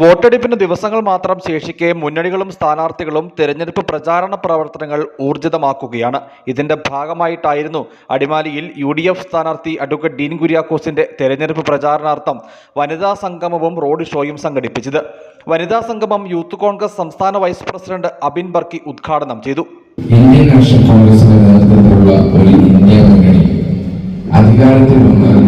വോട്ടെടുപ്പിന് ദിവസങ്ങൾ മാത്രം ശേഷിക്കെ മുന്നണികളും സ്ഥാനാർത്ഥികളും തെരഞ്ഞെടുപ്പ് പ്രചാരണ പ്രവർത്തനങ്ങൾ ഊർജിതമാക്കുകയാണ്. ഇതിന്റെ ഭാഗമായിട്ടായിരുന്നു അടിമാലിയിൽ യു ഡി എഫ് സ്ഥാനാർത്ഥി അഡ്വക്കേറ്റ് ഡീൻ കുര്യാക്കോസിന്റെ തെരഞ്ഞെടുപ്പ് പ്രചാരണാർത്ഥം വനിതാ സംഗമവും റോഡ് ഷോയും സംഘടിപ്പിച്ചത്. വനിതാ സംഗമം യൂത്ത് കോൺഗ്രസ് സംസ്ഥാന വൈസ് പ്രസിഡന്റ് അബിൻ ബർക്കി ഉദ്ഘാടനം ചെയ്തു. ഇന്ത്യൻ നാഷണൽ കോൺഗ്രസിന്റെ നേതൃത്വത്തിലുള്ള ഒരു ഇന്ത്യ മുന്നണി അധികാരത്തിൽ വന്നാൽ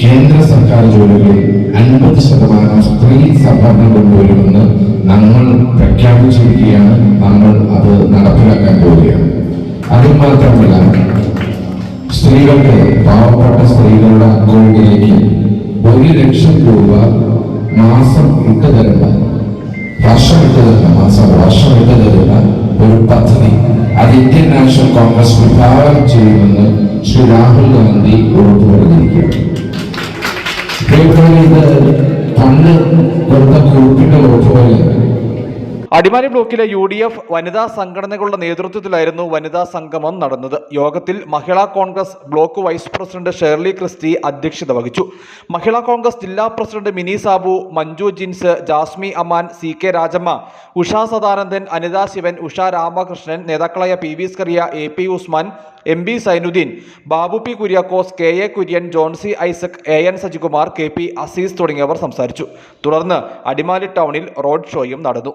കേന്ദ്ര സർക്കാർ ജോലികളിൽ അൻപത് ശതമാനം സ്ത്രീ സംവരണം കൊണ്ടുവരുമെന്ന് നമ്മൾ പ്രഖ്യാപിച്ചിരിക്കുകയാണ്. നമ്മൾ അത് നടപ്പിലാക്കാൻ പോവുകയാണ്. അതിൽ മാത്രമല്ല സ്ത്രീകളുടെ പാവപ്പെട്ട സ്ത്രീകളുടെ അക്കൗണ്ടിലേക്ക് ഒരു ലക്ഷം രൂപ മാസം ഇട്ടു തരുന്ന വർഷം ഇട്ട് തരുന്ന മാസം വർഷം ഇട്ട് തരുന്ന ഒരു പദ്ധതി അത് ഇന്ത്യൻ നാഷണൽ കോൺഗ്രസ് വിഭാവനം ചെയ്യുമെന്ന് ശ്രീ രാഹുൽ ഗാന്ധി ഉറപ്പു പറഞ്ഞിരിക്കുകയാണ് പ്രിയപ്പെട്ടവരെ, ഇത് പണ്ട് കൊടുത്ത കുറിപ്പിന്റെ ഉറപ്പ് അടിമാലി ബ്ലോക്കിലെ യു ഡി എഫ് വനിതാ സംഘടനകളുടെ നേതൃത്വത്തിലായിരുന്നു വനിതാ സംഗമം നടന്നത്. യോഗത്തിൽ Mahila Congress block vice president Shirley Christy അധ്യക്ഷത വഹിച്ചു. മഹിളാ കോൺഗ്രസ് ജില്ലാ president Mini Sabu Manju Jins Jasmi Aman C K Rajamma Usha Sadanandan Anitha Sivan Usha Ramakrishnan നേതാക്കളായ P V Scaria A P Usman M B Sainudheen Babu P Kuriakose K A Kurian Johnsy Isaac A N Sajikumar K P Azeez തുടങ്ങിയവർ സംസാരിച്ചു. തുടർന്ന് അടിമാലി ടൗണിൽ road ഷോയും നടന്നു.